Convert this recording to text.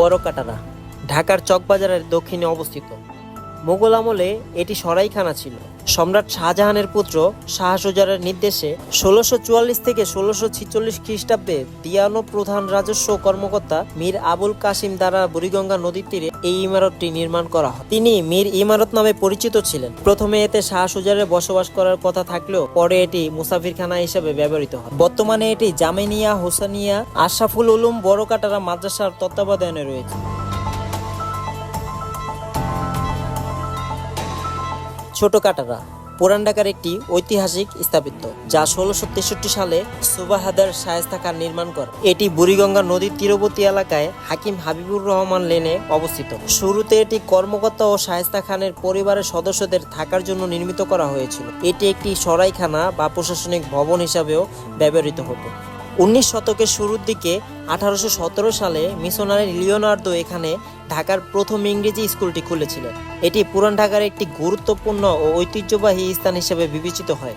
বড় কাটারা ঢাকার চকবাজারের দক্ষিণে অবস্থিত। মোগল আমলে এটি সরাইখানা ছিল। সম্রাট শাহজাহানের পুত্র শাহসুজারের নির্দেশে ষোলোশো চুয়াল্লিশ থেকে ষোলোশো ছিচল্লিশ খ্রিস্টাব্দে দিয়ানো প্রধান রাজস্ব কর্মকর্তা মীর আবুল কাসিম দ্বারা বুড়িগঙ্গা নদীর তীরে এই ইমারতটি নির্মাণ করা হয়। তিনি মীর ইমারত নামে পরিচিত ছিলেন। প্রথমে এতে শাহ সুজারের বসবাস করার কথা থাকলেও পরে এটি মুসাফিরখানা হিসেবে ব্যবহৃত হয়। বর্তমানে এটি জামিনিয়া, হোসানিয়া, আশরাফুল উলুম বড় কাটারা মাদ্রাসার তত্ত্বাবধানে রয়েছে। ছোট কাটারা পুরান ঢাকার একটি ঐতিহাসিক স্থাপত্য যা ষোলোশো তেষট্টি সালে সুবাহাদার শায়েস্তা খান নির্মাণ করে। এটি বুড়িগঙ্গা নদীর তীরবর্তী এলাকায় হাকিম হাবিবুর রহমান লেনে অবস্থিত। শুরুতে এটি কর্মকর্তা ও শায়েস্তা খানের পরিবারের সদস্যদের থাকার জন্য নির্মিত করা হয়েছিল। এটি একটি সরাইখানা বা প্রশাসনিক ভবন হিসাবেও ব্যবহৃত হতো। উনিশ শতকের শুরুর দিকে আঠারোশো সতেরো সালে মিশনারি লিওনার্দো এখানে ঢাকার প্রথম ইংরেজি স্কুলটি খুলেছিলেন। এটি পুরান ঢাকার একটি গুরুত্বপূর্ণ ও ঐতিহ্যবাহী স্থান হিসেবে বিবেচিত হয়।